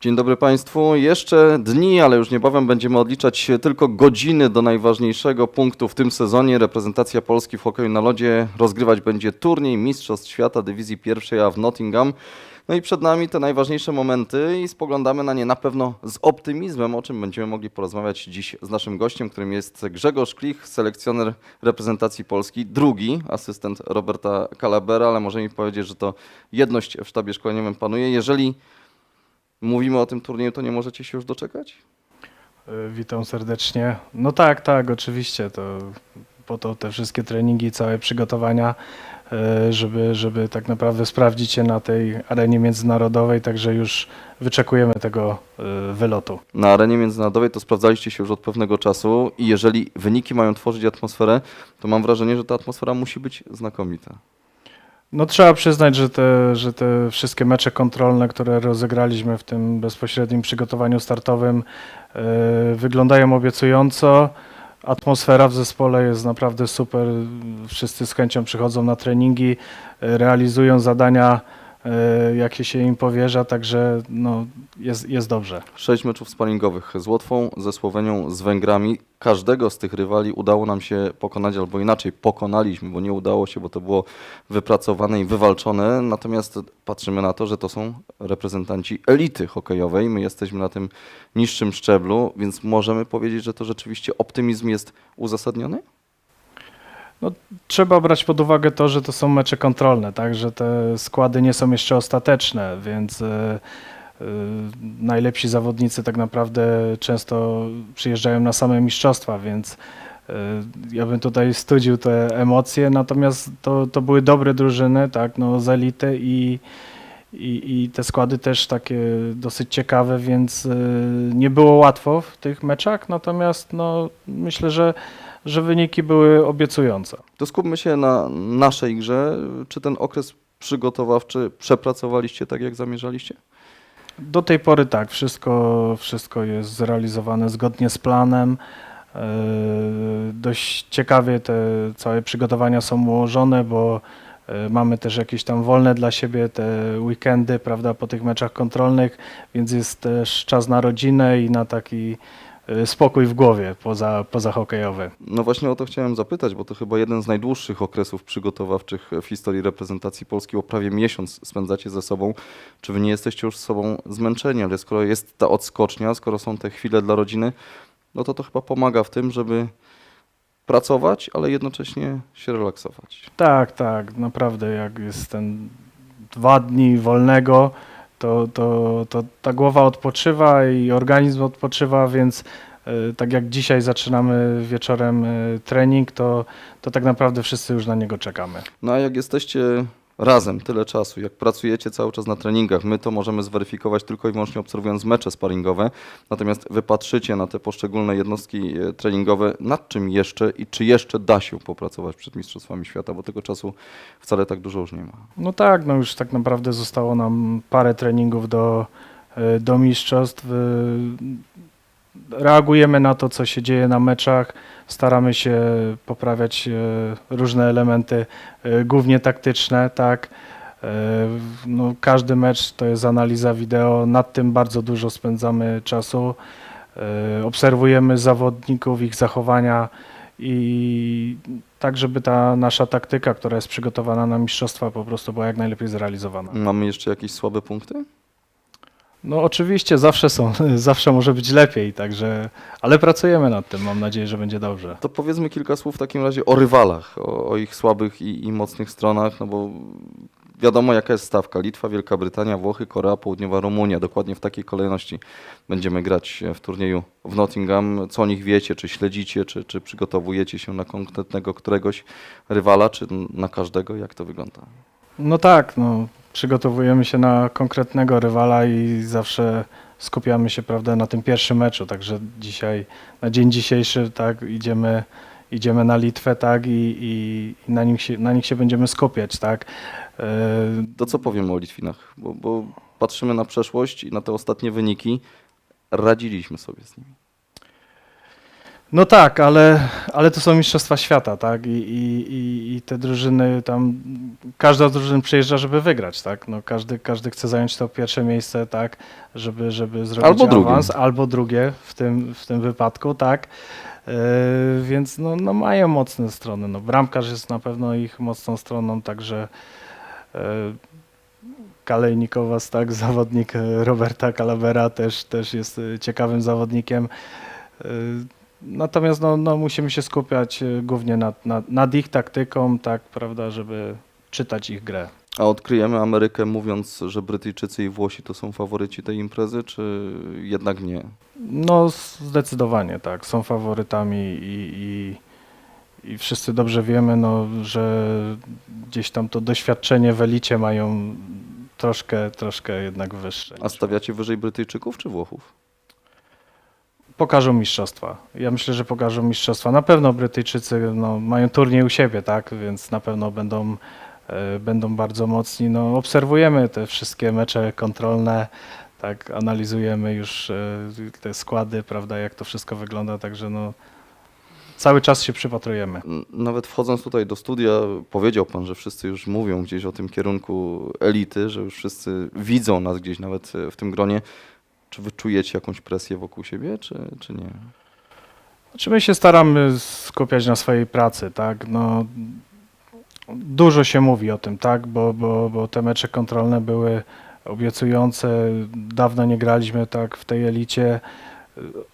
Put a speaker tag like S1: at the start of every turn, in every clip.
S1: Dzień dobry Państwu. Jeszcze dni, ale już niebawem będziemy odliczać tylko godziny do najważniejszego punktu w tym sezonie. Reprezentacja Polski w hokeju na lodzie rozgrywać będzie turniej Mistrzostw Świata Dywizji Pierwszej, a w Nottingham. No i przed nami te najważniejsze momenty i spoglądamy na nie na pewno z optymizmem, o czym będziemy mogli porozmawiać dziś z naszym gościem, którym jest Grzegorz Klich, selekcjoner reprezentacji Polski, drugi asystent Roberta Calabera, ale może mi powiedzieć, że to jedność w sztabie szkoleniowym panuje. Jeżeli mówimy o tym turnieju, to nie możecie się już doczekać?
S2: Y, Witam serdecznie. No tak, tak, oczywiście. To po to te wszystkie treningi, całe przygotowania, y, żeby, żeby tak naprawdę sprawdzić się na tej arenie międzynarodowej, także już wyczekujemy tego y, wylotu.
S1: Na arenie międzynarodowej to sprawdzaliście się już od pewnego czasu i jeżeli wyniki mają tworzyć atmosferę, to mam wrażenie, że ta atmosfera musi być znakomita.
S2: No trzeba przyznać, że te, że te wszystkie mecze kontrolne, które rozegraliśmy w tym bezpośrednim przygotowaniu startowym, y, wyglądają obiecująco. Atmosfera w zespole jest naprawdę super. Wszyscy z chęcią przychodzą na treningi, y, realizują zadania, jakie się im powierza, także no, jest, jest dobrze.
S1: Sześć meczów sparingowych z Łotwą, ze Słowenią, z Węgrami. Każdego z tych rywali udało nam się pokonać, albo inaczej pokonaliśmy, bo nie udało się, bo to było wypracowane i wywalczone. Natomiast patrzymy na to, że to są reprezentanci elity hokejowej. My jesteśmy na tym niższym szczeblu, więc możemy powiedzieć, że to rzeczywiście optymizm jest uzasadniony?
S2: Trzeba brać pod uwagę to, że to są mecze kontrolne, tak, że te składy nie są jeszcze ostateczne, więc e, e, najlepsi zawodnicy tak naprawdę często przyjeżdżają na same mistrzostwa, więc e, ja bym tutaj studził te emocje, natomiast to, to były dobre drużyny, tak, no z elity i, i, i te składy też takie dosyć ciekawe, więc nie było łatwo w tych meczach, natomiast no, myślę, że, że wyniki były obiecujące.
S1: To skupmy się na naszej grze. Czy ten okres przygotowawczy przepracowaliście tak, jak zamierzaliście?
S2: Do tej pory tak, wszystko, wszystko jest zrealizowane zgodnie z planem. Yy, Dość ciekawie te całe przygotowania są ułożone, bo yy, mamy też jakieś tam wolne dla siebie te weekendy, prawda, po tych meczach kontrolnych, więc jest też czas na rodzinę i na taki spokój w głowie poza, poza hokejowy.
S1: No właśnie o to chciałem zapytać, bo to chyba jeden z najdłuższych okresów przygotowawczych w historii reprezentacji Polski, bo prawie miesiąc spędzacie ze sobą. Czy wy nie jesteście już z sobą zmęczeni, ale skoro jest ta odskocznia, skoro są te chwile dla rodziny, no to to chyba pomaga w tym, żeby pracować, ale jednocześnie się relaksować.
S2: Tak, tak, naprawdę jak jest ten dwa dni wolnego, to, to, to ta głowa odpoczywa i organizm odpoczywa, więc e, tak jak dzisiaj zaczynamy wieczorem e, trening, to, to tak naprawdę wszyscy już na niego czekamy.
S1: No a jak jesteście razem tyle czasu, jak pracujecie cały czas na treningach, my to możemy zweryfikować tylko i wyłącznie obserwując mecze sparingowe, natomiast wy patrzycie na te poszczególne jednostki e, treningowe, nad czym jeszcze i czy jeszcze da się popracować przed Mistrzostwami Świata, bo tego czasu wcale tak dużo już nie ma.
S2: No tak, no już tak naprawdę zostało nam parę treningów do, e, do mistrzostw. Reagujemy na to, co się dzieje na meczach, staramy się poprawiać e, różne elementy, e, głównie taktyczne, tak. E, No, każdy mecz to jest analiza wideo, nad tym bardzo dużo spędzamy czasu. Obserwujemy zawodników, ich zachowania i tak, żeby ta nasza taktyka, która jest przygotowana na mistrzostwa, po prostu była jak najlepiej zrealizowana.
S1: Mamy jeszcze jakieś słabe punkty?
S2: No oczywiście zawsze są, zawsze może być lepiej, także, ale pracujemy nad tym, mam nadzieję, że będzie dobrze.
S1: To powiedzmy kilka słów w takim razie o rywalach, o, o ich słabych i, i mocnych stronach, no bo wiadomo jaka jest stawka. Litwa, Wielka Brytania, Włochy, Korea Południowa, Rumunia. Dokładnie w takiej kolejności będziemy grać w turnieju w Nottingham. Co o nich wiecie? Czy śledzicie, czy, czy przygotowujecie się na konkretnego któregoś rywala, czy na każdego? Jak to wygląda?
S2: No tak, no, przygotowujemy się na konkretnego rywala i zawsze skupiamy się, prawda, na tym pierwszym meczu, także dzisiaj, na dzień dzisiejszy, tak, idziemy, idziemy na Litwę, tak, i, i, na, nich się, na nich się będziemy skupiać, tak. E,
S1: To co powiemy o Litwinach? Bo, bo patrzymy na przeszłość i na te ostatnie wyniki. Radziliśmy sobie z nimi.
S2: No tak, ale, ale to są mistrzostwa świata, tak? I, i, i, te drużyny tam każda z drużyn przyjeżdża, żeby wygrać, tak? No, każdy, każdy chce zająć to pierwsze miejsce, tak? Żeby, żeby zrobić
S1: Albo drugie.
S2: awans, albo drugie w tym, w tym wypadku, tak? Yy, więc no, no mają mocne strony. No, bramkarz jest na pewno ich mocną stroną, także yy, Kalejnikowas, tak, zawodnik e, Roberta Calabera też, też jest e, ciekawym zawodnikiem. E, Natomiast no, no, musimy się skupiać e, głównie nad, nad, nad ich taktyką, tak, prawda, żeby czytać ich grę.
S1: A odkryjemy Amerykę mówiąc, że Brytyjczycy i Włosi to są faworyci tej imprezy, czy jednak nie?
S2: No zdecydowanie tak, są faworytami i, i, i wszyscy dobrze wiemy, no, że gdzieś tam to doświadczenie w elicie mają troszkę, troszkę jednak wyższe.
S1: A stawiacie wyżej Brytyjczyków czy Włochów?
S2: Pokażą mistrzostwa. Ja myślę, że pokażą mistrzostwa. Na pewno Brytyjczycy no, mają turniej u siebie, tak, więc na pewno będą, e, będą bardzo mocni. No, obserwujemy te wszystkie mecze kontrolne, tak, analizujemy już e, te składy, prawda, jak to wszystko wygląda, także no, cały czas się przypatrujemy.
S1: Nawet wchodząc tutaj do studia, powiedział pan, że wszyscy już mówią gdzieś o tym kierunku elity, że już wszyscy widzą nas gdzieś nawet e, w tym gronie. Czy wy czujecie jakąś presję wokół siebie, czy, czy nie?
S2: Znaczy my się staramy skupiać na swojej pracy, tak? No, dużo się mówi o tym, tak? Bo, bo, bo te mecze kontrolne były obiecujące. Dawno nie graliśmy tak w tej elicie.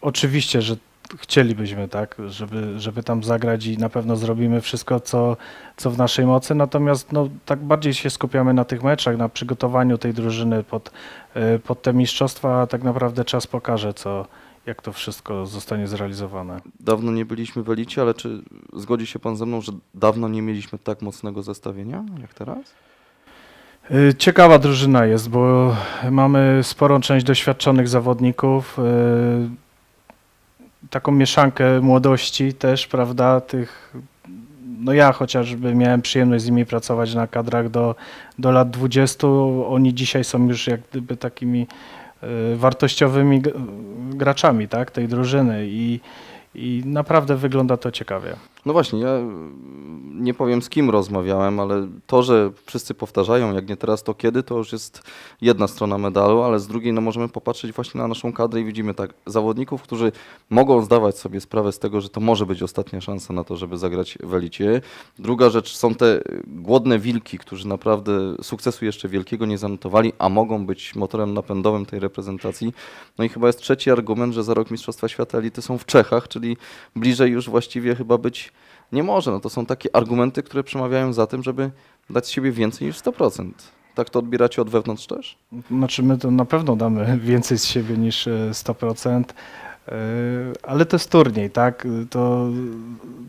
S2: Oczywiście, że chcielibyśmy, tak, żeby, żeby tam zagrać i na pewno zrobimy wszystko, co, co w naszej mocy. Natomiast no, tak bardziej się skupiamy na tych meczach, na przygotowaniu tej drużyny pod, y, pod te mistrzostwa, a tak naprawdę czas pokaże, co, jak to wszystko zostanie zrealizowane.
S1: Dawno nie byliśmy w elicie, ale czy zgodzi się pan ze mną, że dawno nie mieliśmy tak mocnego zestawienia jak teraz?
S2: Y, Ciekawa drużyna jest, bo mamy sporą część doświadczonych zawodników, y, taką mieszankę młodości też, prawda, tych, no ja chociażby miałem przyjemność z nimi pracować na kadrach do, do lat 20, oni dzisiaj są już jak gdyby takimi y, wartościowymi graczami, tak, tej drużyny i, i naprawdę wygląda to ciekawie.
S1: No właśnie, ja y, nie powiem z kim rozmawiałem, ale to, że wszyscy powtarzają, jak nie teraz, to kiedy, to już jest jedna strona medalu, ale z drugiej no, możemy popatrzeć właśnie na naszą kadrę i widzimy tak zawodników, którzy mogą zdawać sobie sprawę z tego, że to może być ostatnia szansa na to, żeby zagrać w elicie. Druga rzecz, są te głodne wilki, którzy naprawdę sukcesu jeszcze wielkiego nie zanotowali, a mogą być motorem napędowym tej reprezentacji. No i chyba jest trzeci argument, że za rok Mistrzostwa Świata elity są w Czechach, czyli bliżej już właściwie chyba być nie może. No to są takie argumenty, które przemawiają za tym, żeby dać siebie więcej niż 100%. Tak to odbieracie od wewnątrz też?
S2: Znaczy my to na pewno damy więcej z siebie niż e, 100%, e, ale to jest turniej, tak? To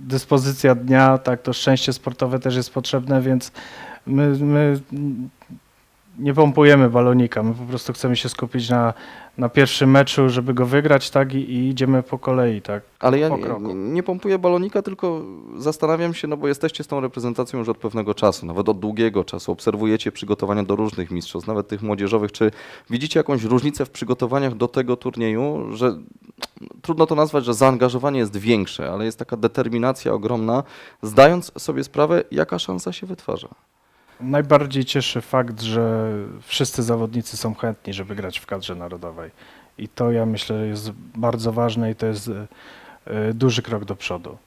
S2: dyspozycja dnia, tak, to szczęście sportowe też jest potrzebne, więc my, my nie pompujemy balonika, my po prostu chcemy się skupić na, na pierwszym meczu, żeby go wygrać, tak, i, i idziemy po kolei, tak.
S1: Ale ja
S2: Po
S1: nie,
S2: kroku.
S1: nie, nie pompuję balonika, tylko zastanawiam się, no bo jesteście z tą reprezentacją już od pewnego czasu, nawet od długiego czasu. Obserwujecie przygotowania do różnych mistrzostw, nawet tych młodzieżowych. Czy widzicie jakąś różnicę w przygotowaniach do tego turnieju, że trudno to nazwać, że zaangażowanie jest większe, ale jest taka determinacja ogromna, zdając sobie sprawę, jaka szansa się wytwarza?
S2: Najbardziej cieszy fakt, że wszyscy zawodnicy są chętni, żeby grać w kadrze narodowej. I to ja myślę jest bardzo ważne i to jest e, e, duży krok do przodu.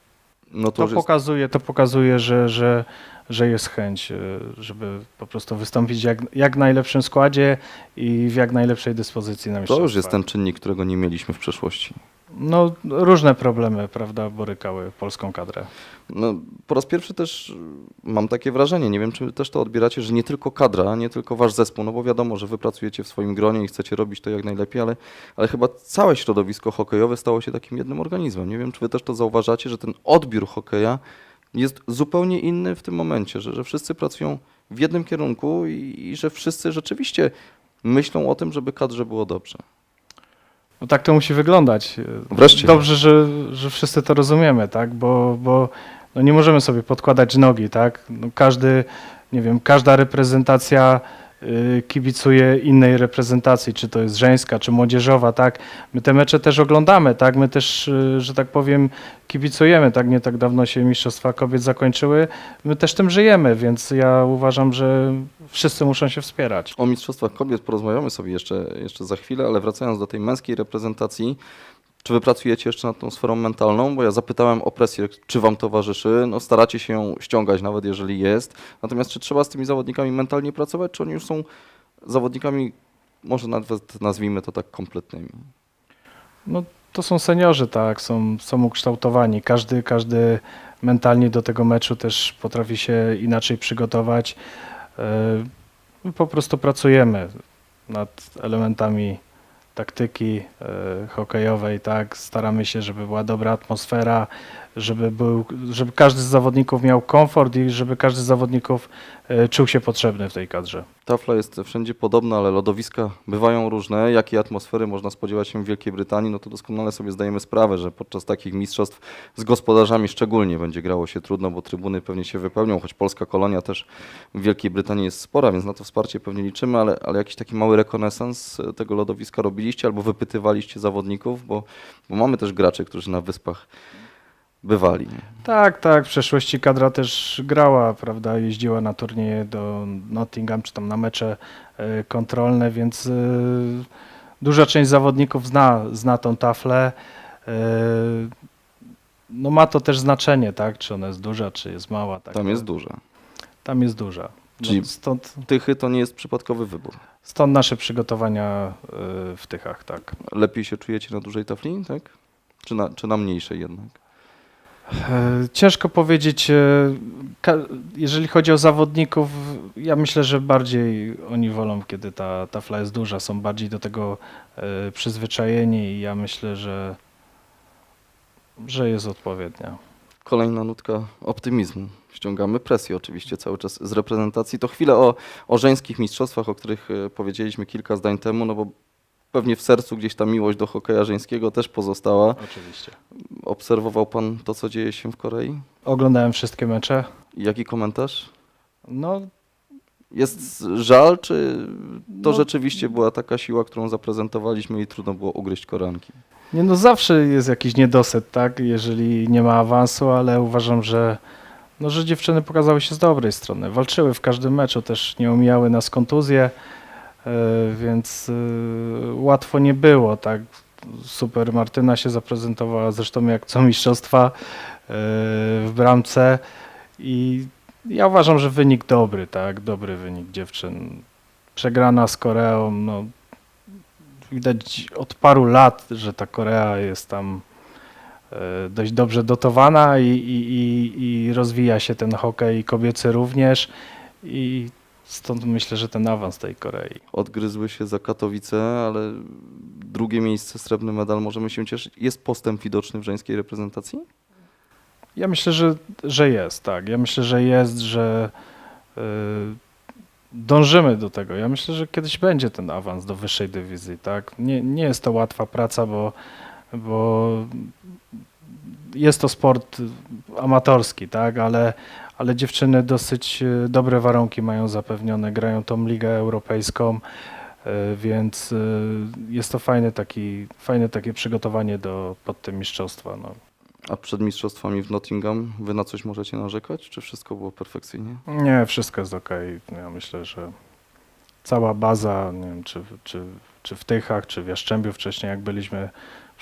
S1: No to,
S2: To
S1: jest
S2: pokazuje, to pokazuje że, że, że jest chęć, e, żeby po prostu wystąpić jak, jak najlepszym składzie i w jak najlepszej dyspozycji na
S1: To
S2: mistrzostwa.
S1: już jest ten czynnik, którego nie mieliśmy w przeszłości.
S2: No, różne problemy, prawda, borykały polską kadrę.
S1: No, po raz pierwszy też mam takie wrażenie, nie wiem czy też to odbieracie, że nie tylko kadra, nie tylko wasz zespół, no bo wiadomo, że wy pracujecie w swoim gronie i chcecie robić to jak najlepiej, ale, ale chyba całe środowisko hokejowe stało się takim jednym organizmem. Nie wiem czy wy też to zauważacie, że ten odbiór hokeja jest zupełnie inny w tym momencie, że, że wszyscy pracują w jednym kierunku i, i że wszyscy rzeczywiście myślą o tym, żeby kadrze było dobrze.
S2: No tak to musi wyglądać.
S1: Wreszcie.
S2: Dobrze, że, że wszyscy to rozumiemy, tak? Bo, bo no nie możemy sobie podkładać nogi, tak? No każdy, nie wiem, każda reprezentacja y, kibicuję innej reprezentacji, czy to jest żeńska, czy młodzieżowa, tak? My te mecze też oglądamy, tak? My też, y, że tak powiem, kibicujemy, tak? Nie tak dawno się Mistrzostwa Kobiet zakończyły. My też tym żyjemy, więc ja uważam, że wszyscy muszą się wspierać.
S1: O Mistrzostwach Kobiet porozmawiamy sobie jeszcze, jeszcze za chwilę, ale wracając do tej męskiej reprezentacji, czy wy pracujecie jeszcze nad tą sferą mentalną? Bo ja zapytałem o presję, czy wam towarzyszy. No, staracie się ją ściągać, nawet jeżeli jest. Natomiast czy trzeba z tymi zawodnikami mentalnie pracować, czy oni już są zawodnikami, może nawet nazwijmy to tak kompletnymi?
S2: No, to są seniorzy, tak, są, są ukształtowani. Każdy, każdy mentalnie do tego meczu też potrafi się inaczej przygotować. E, My po prostu pracujemy nad elementami taktyki e, hokejowej, tak. Staramy się, żeby była dobra atmosfera, żeby, był, żeby każdy z zawodników miał komfort i żeby każdy z zawodników e, czuł się potrzebny w tej kadrze.
S1: Tafla jest wszędzie podobna, ale lodowiska bywają różne. Jakiej atmosfery można spodziewać się w Wielkiej Brytanii? No to doskonale sobie zdajemy sprawę, że podczas takich mistrzostw z gospodarzami szczególnie będzie grało się trudno, bo trybuny pewnie się wypełnią, choć polska kolonia też w Wielkiej Brytanii jest spora, więc na to wsparcie pewnie liczymy, ale, ale jakiś taki mały rekonesans e, tego lodowiska robiliście albo wypytywaliście zawodników, bo, bo mamy też graczy, którzy na wyspach bywali.
S2: Tak, tak. W przeszłości kadra też grała, prawda? Jeździła na turnieje do Nottingham czy tam na mecze e, kontrolne, więc e, duża część zawodników zna, zna tą taflę. E, No ma to też znaczenie, tak? Czy ona jest duża, czy jest mała. Tak?
S1: Tam jest duża.
S2: Tam jest duża. No,
S1: Czyli-
S2: stąd,
S1: Tychy to nie jest przypadkowy wybór.
S2: stąd nasze przygotowania w Tychach, tak.
S1: Lepiej się czujecie na dużej tafli, tak? Czy na, czy na mniejszej jednak?
S2: E, Ciężko powiedzieć, e, jeżeli chodzi o zawodników, ja myślę, że bardziej oni wolą, kiedy ta tafla jest duża, są bardziej do tego e, przyzwyczajeni i ja myślę, że, że jest odpowiednia.
S1: Kolejna nutka optymizmu. Ściągamy presję oczywiście cały czas z reprezentacji. To chwilę o, o żeńskich mistrzostwach, o których powiedzieliśmy kilka zdań temu, no bo pewnie w sercu gdzieś ta miłość do hokeja żeńskiego też pozostała.
S2: Oczywiście.
S1: Obserwował pan to, co dzieje się w Korei?
S2: Oglądałem wszystkie mecze.
S1: Jaki komentarz?
S2: No,
S1: Jest żal, czy to
S2: No.
S1: rzeczywiście była taka siła, którą zaprezentowaliśmy i trudno było ugryźć koranki?
S2: nie no zawsze jest jakiś niedosyt, tak, jeżeli nie ma awansu, ale uważam, że, no, że dziewczyny pokazały się z dobrej strony. Walczyły w każdym meczu, też nie omijały nas kontuzje, więc e, łatwo nie było, tak. Super Martyna się zaprezentowała, zresztą jak co mistrzostwa e, w bramce i ja uważam, że wynik dobry, tak, dobry wynik dziewczyn. Przegrana z Koreą, no widać od paru lat, że ta Korea jest tam e, dość dobrze dotowana i, i, i, i rozwija się ten hokej kobiecy również i stąd myślę, że ten awans tej Korei.
S1: Odgryzły się za Katowice, ale drugie miejsce, srebrny medal, możemy się cieszyć. Jest postęp widoczny w żeńskiej reprezentacji?
S2: Ja myślę, że, że jest, tak. Ja myślę, że jest, że y, dążymy do tego. Ja myślę, że kiedyś będzie ten awans do wyższej dywizji, tak. Nie, nie jest to łatwa praca, bo, bo jest to sport amatorski, tak, ale, ale dziewczyny dosyć y, dobre warunki mają zapewnione, grają tą ligę europejską, y, więc y, jest to fajne, taki, fajne takie przygotowanie do, pod te mistrzostwa. No.
S1: A przed mistrzostwami w Nottingham wy na coś możecie narzekać? Czy wszystko było perfekcyjnie?
S2: Nie, wszystko jest ok. Ja myślę, że cała baza, nie wiem, czy, czy, czy w Tychach, czy w Jaszczębiu wcześniej, jak byliśmy,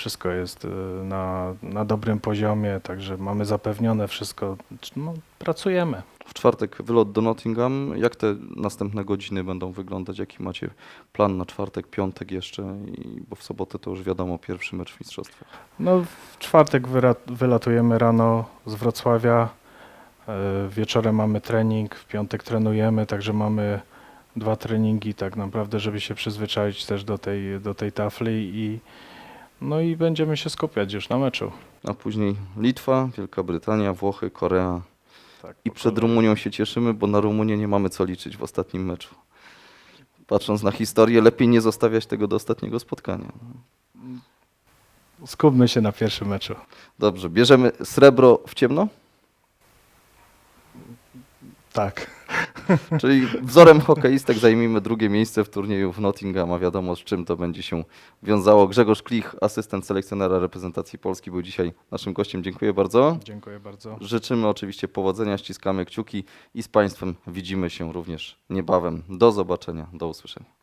S2: wszystko jest y, na, na dobrym poziomie, także mamy zapewnione wszystko. No, pracujemy.
S1: W czwartek wylot do Nottingham. Jak te następne godziny będą wyglądać? Jaki macie plan na czwartek, piątek jeszcze? I, bo w sobotę to już wiadomo, pierwszy mecz w mistrzostwach.
S2: No, w czwartek wylatujemy rano z Wrocławia, y, wieczorem mamy trening, w piątek trenujemy, także mamy dwa treningi tak naprawdę, żeby się przyzwyczaić też do tej, do tej tafli i no i będziemy się skupiać już na meczu.
S1: A później Litwa, Wielka Brytania, Włochy, Korea.
S2: Tak,
S1: I przed. Rumunią się cieszymy, bo na Rumunię nie mamy co liczyć w ostatnim meczu. Patrząc na historię, lepiej nie zostawiać tego do ostatniego spotkania.
S2: Skupmy się na pierwszym meczu.
S1: Dobrze, bierzemy srebro w ciemno?
S2: Tak.
S1: Czyli wzorem hokeistek zajmijmy drugie miejsce w turnieju w Nottingham, a wiadomo z czym to będzie się wiązało. Grzegorz Klich, asystent selekcjonera reprezentacji Polski, był dzisiaj naszym gościem. Dziękuję bardzo.
S2: Dziękuję bardzo.
S1: Życzymy oczywiście powodzenia, ściskamy kciuki i z Państwem widzimy się również niebawem. Do zobaczenia, do usłyszenia.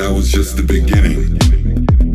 S3: That was just the beginning.